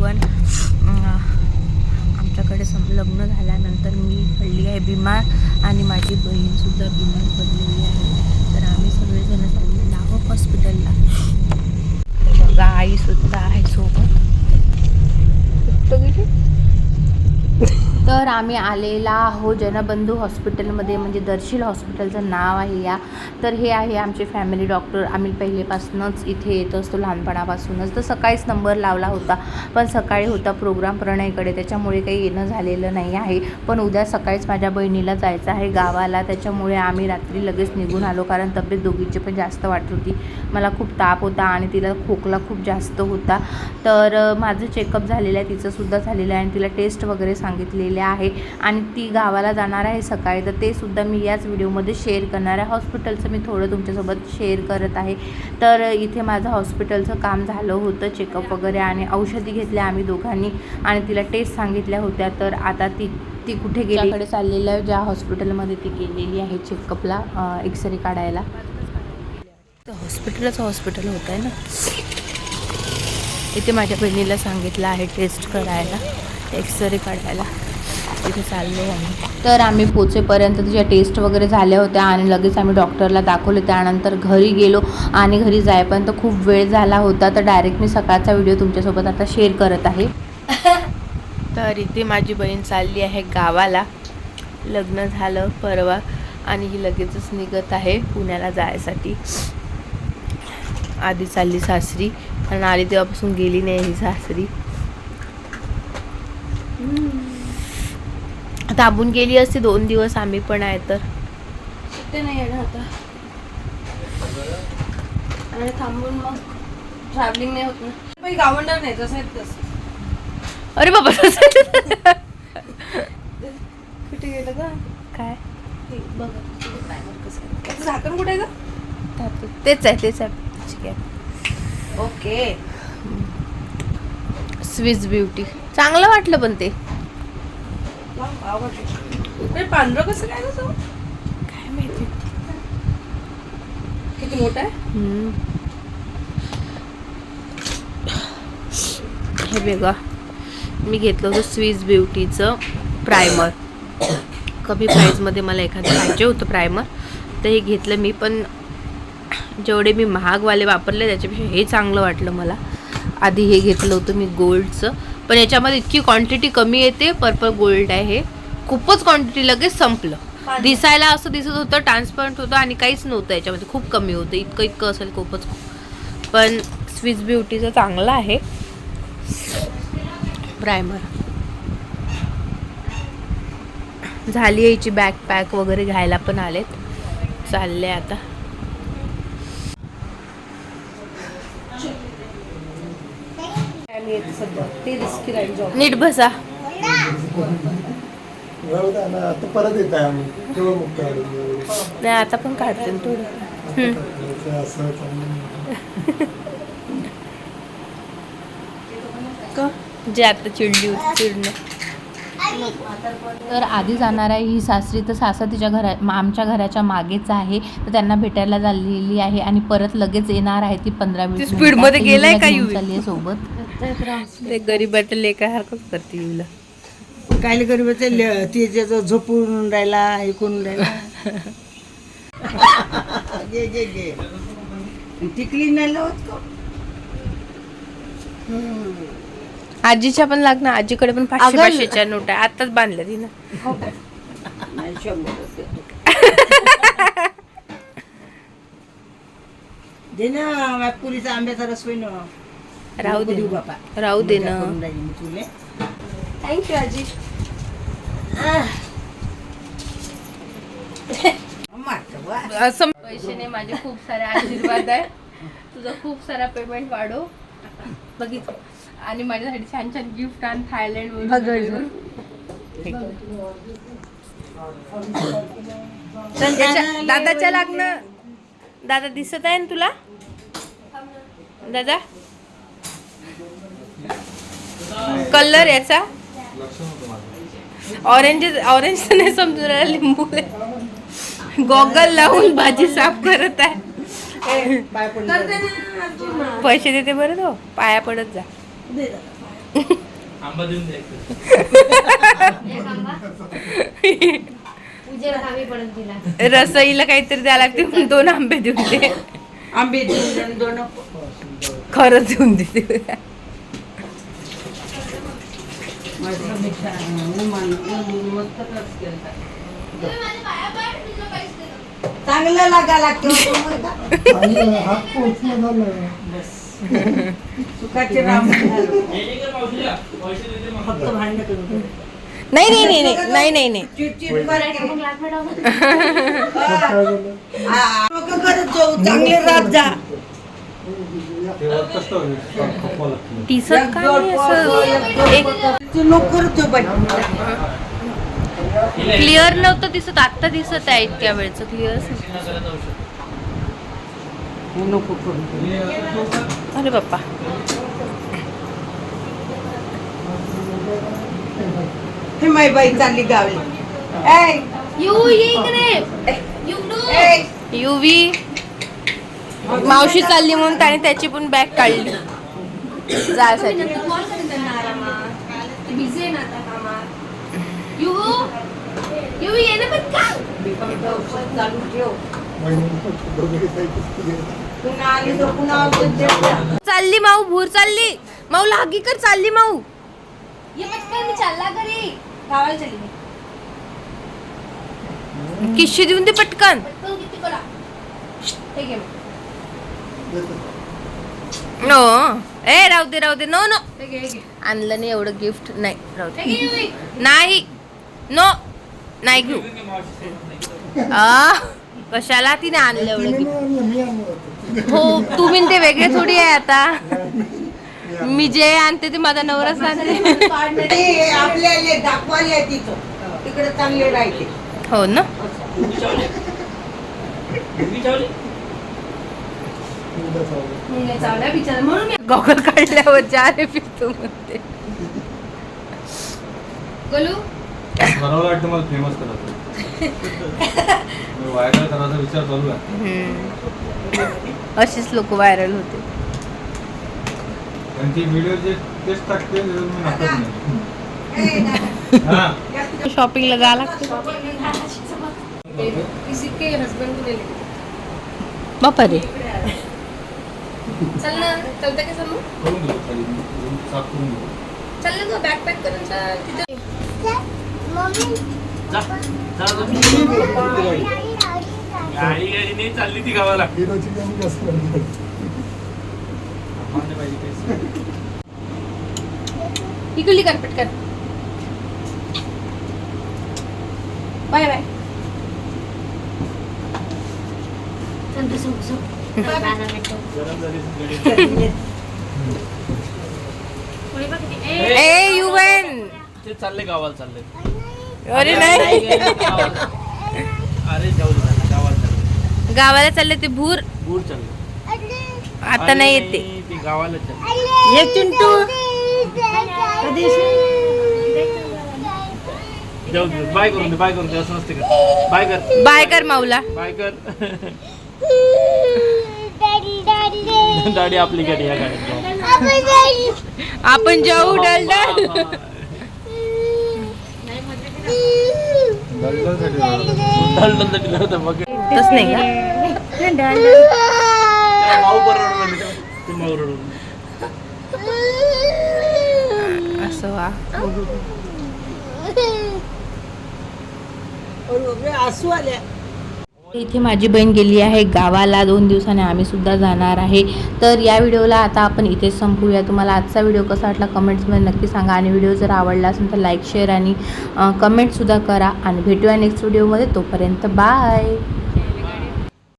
Even आमच्याकडे सम लग्न झाल्यानंतर मी पडली आहे बिमार आणि माझी बहीणसुद्धा बिमार पडलेली आहे. तर आम्ही सगळेजण चाललेलो आहोत हॉस्पिटलला. बघा आईसुद्धा आहे सोबत. तर आम्ही आलेला आहो जनबंधू हॉस्पिटलमध्ये म्हणजे दर्शील हॉस्पिटलचं नाव आहे या. तर हे आहे आमचे फॅमिली डॉक्टर. आम्ही पहिलेपासूनच इथे येत असतो लहानपणापासूनच. तर सकाळीच नंबर लावला होता पण सकाळी होता प्रोग्राम प्रणयकडे. त्याच्यामुळे काही येणं झालेलं नाही आहे. पण उद्या सकाळीच माझ्या बहिणीला जायचं आहे गावाला. त्याच्यामुळे आम्ही रात्री लगेच निघून आलो कारण तब्येत दोघीची पण जास्त वाटत होती. मला खूप ताप होता आणि तिला खोकला खूप जास्त होता. तर माझं चेकअप झालेलं आहे तिचंसुद्धा झालेलं आहे आणि तिला टेस्ट वगैरे सांगितलेले आहे आणि ती गावाला जाणार आहे सकाळी. तर ते सुद्धा मी याच व्हिडिओमध्ये शेअर करणार आहे. हॉस्पिटलचं मी थोडं तुमच्यासोबत शेअर करत आहे. तर इथे माझं हॉस्पिटलचं काम झालं होतं चेकअप वगैरे आणि औषधी घेतल्या आम्ही दोघांनी आणि तिला टेस्ट सांगितल्या होत्या. तर आता ती ती कुठे गेल्याकडे चाललेलं आहे ज्या हॉस्पिटलमध्ये ती गेलेली आहे चेकअपला एक्सरे काढायला. तर हॉस्पिटलच हॉस्पिटल होतं आहे ना? इथे माझ्या बहिणीला सांगितलं आहे टेस्ट करायला एक्सरे काढायला. तिथे चाललो आम्ही. तर आम्ही पोचेपर्यंत तिच्या टेस्ट वगैरे झाल्या होत्या आणि लगेच आम्ही डॉक्टरला दाखवले. त्यानंतर घरी गेलो आणि घरी जायपर्यंत खूप वेळ झाला होता. तर डायरेक्ट मी सकाळचा व्हिडिओ तुमच्यासोबत आता शेअर करत आहे. तर इथे माझी बहीण चालली आहे गावाला. लग्न झालं परवा आणि ही लगेचच निघत आहे पुण्याला जायसाठी. आधी चालली सासरी आणि आली तेव्हापासून गेली नाही ही सासरी. थांबून गेली असती दोन दिवस आम्ही पण आहे तर. सुट्टे नाही येणं आता. आणि थांबून मग ट्रॅव्हलिंग नाही होत ना. पण गावंडर नाही तसं आहे तसं. अरे बाबा कुठे गेलं का काय? बघ कसं झाकण कुठे आहे का तेच आहे तेच आहे. ठीक आहे. ओके. स्विस ब्युटी चांगलं वाटलं पण ते. आवडलं पांढरं कसं काय? काय माहिती. किती मोठं आहे. हे बघा. मी घेतलं होतं स्विस ब्युटीचं प्रायमर कमी प्राईजमध्ये मला एखादं पाहिजे होतं प्रायमर तर हे घेतलं मी पण जेवढे मी महागवाले वापरले त्याच्यापेक्षा हे चांगलं वाटलं मला. आधी हे घेतलं होतं मी गोल्डचं पण याच्यामध्ये इतकी क्वांटिटी कमी येते पर्पल गोल्ड आहे. हे खूपच क्वांटिटी लगेच संपलं. दिसायला असं दिसत होतं ट्रान्सपरंट होतं आणि काहीच नव्हतं याच्यामध्ये. खूप कमी होतं. इतकं इतकं असेल खूपच. पण स्विस ब्युटीचं चांगलं आहे. प्रायमर झाली याची बॅग पॅक वगैरे घ्यायला पण आलेत. चालले आता. आम्ही येते सध्या ते रिस्की राहील जॉब नीट बसा. जाऊ द्या ना, आता परत येत आहे आम्ही. तेव्हा मुक्का नाही आता पण काढते ना थोडं हम्म. असं चाललं. जे आता चिडली होती चिडणं. तर आधी जाणार आहे ही सासरी. तर सासर तिच्या घरा मा- आमच्या घराच्या मागेच आहे. तर त्यांना भेटायला झालेली आहे आणि परत लगेच येणार आहे ती पंधरा ती वीस speed मिनिटात. मध्ये तो गेलाय का युवी? चालली आहे सोबत. ते गरीबाच्या लेखासारखंच करते युला काय करू ते ल- ते त्याचं झोपून राहिला ऐकून राहिला. घे घे घे. टिकली नाही लावत का? आजीच्या पण लागणार आजीकडे पण पाचशे अगं- पाचशेच्या नोट आहे आताच बांधल्या तिनं. नाही रुपये. दे ना वाटपुरीचा आंब्याचा रस होईन. राहू दे. बापा राहू दे ना. थँक्यू आजी. असं पैशाने माझे खूप सारे आशीर्वाद आहे. तुझा खूप सारा पेमेंट वाढो. बघितलं. आणि माझ्यासाठी छान छान गिफ्ट आण थायलंड दादाच्या लागणं दादा दिसत आहे ना तुला? दादा? कलर याचा? ऑरेंज ऑरेंज तर नाही समजून राहिला लिंबू गॉगल लावून भाजी साफ करत आहे. पैसे देते बरं तो. पाया पडत जा. देऊन रसईला काहीतरी द्यायला लागते दोन आंबे देऊन दे. आंबे दोन दोन खरंच देऊन देते. चांगलं लागा लागतं. सुखाचे राम हे काय. फक्त. नाही नाही नाही नाही नाही नाही नाही. चिडचिड करते. काय झालं आ, लोकं करत जाऊ. चांगले राहत जा. दिसत का नाही असं? एक ते लोक करत जाऊ बाई. क्लिअर नव्हतं दिसत आत्ता दिसत आहे इतक्या वेळचं. क्लिअर नको करू. अरे बाप्पा. हे माई बाई चालली गावी. यू ये इकडे. युवी मावशी चालली म्हणून त्याने त्याची पण बॅग काढली. जायसाठी नंतर कॉल करेन त्यांना आरामात बिझी आहे ना आता कामात यू यू ये ना पण का मी फक्त औषध चालू ठेव. महिन्यात दोघे काही पुस्तके पुन्हा आली तर पुन्हा औषध देत जा. चालली माऊ भूर चालली. माऊ लागी कर चालली माऊ. ये पटकन मी चालला घरी. गावाला चली मी. किशी देऊन दे पटकन. पटकन किती करा? हे मग. नो ए राहू दे राहू दे. नो नो आणलं नाही एवढं गिफ्ट नाही. राहू दे. नाही. नो नाही घेऊ. आ कशाला तिने आणलं एवढं गिफ्ट. हो तुम्ही ते वेगळे थोडी आहे आता. मी जे आणते ते माझा नवराच आणते. ते आपल्याला दाखवायला आहे तिथं. तिकडे चांगले राहते. हो ना. मुंग्या चावल्या बिचारा म्हणून मी गॉगल काढल्यावर जा रे पितो म्हणते. गोलू? वाटतं मला फेमस करायचं व्हायरल करायचा विचार चालू आहे. हम्म. अशीच लोक व्हायरल होते. ती व्हिडिओ जे तेच टाकते ते मी नाटक नाही. हा. शॉपिंगला जा लागतं. किसी के हस्बैंड को ले ले बापा रे चल ना चलते का समूह करून घेऊ खाली रूम साफ करून घेऊ. चल ना गं बॅग पॅक करून चल तिथे. गाडी. गाडी नाही चालली ती गावाला. हिरोची कमी जास्त करते. आम्हाला पाहिजे काही. इकडली कर. पटकन बाय बाय गरम झाली ती गाडी. ए युवन. ते चालले गावाला चालले. अरे नाही. अरे जाऊ दे गावाला चालले. गावाला चालले ते भूर. दूर चालले. आता नाही येते आणि ते गावाला चालले. हे चिंटू. जाऊ दे बाय करून दे बाय करून दे असं नसते का बाय कर. बाय कर माऊला. बाय कर. गाडी आपली गाडी या गाडीत आपण जाऊ डल डल दलदलसाठी जायला. ढल ढल ढल ढल होतं बघ तस नाही का त्या माऊ बरोबर ते माऊ बरोबर असं वा असू आल्या इथे माझी बहीण गेली आहे गावाला दोन दिवसाने आम्ही सुद्धा जाणार आहे. तर या व्हिडिओला आता आपण इथेच संपूया. तुम्हाला आजचा व्हिडिओ कसा वाटला कमेंट्समध्ये नक्की सांगा. आणि व्हिडिओ जर आवडला असेल तर लाईक शेअर आणि कमेंटसुद्धा करा. आणि भेटूया नेक्स्ट व्हिडिओमध्ये तोपर्यंत बाय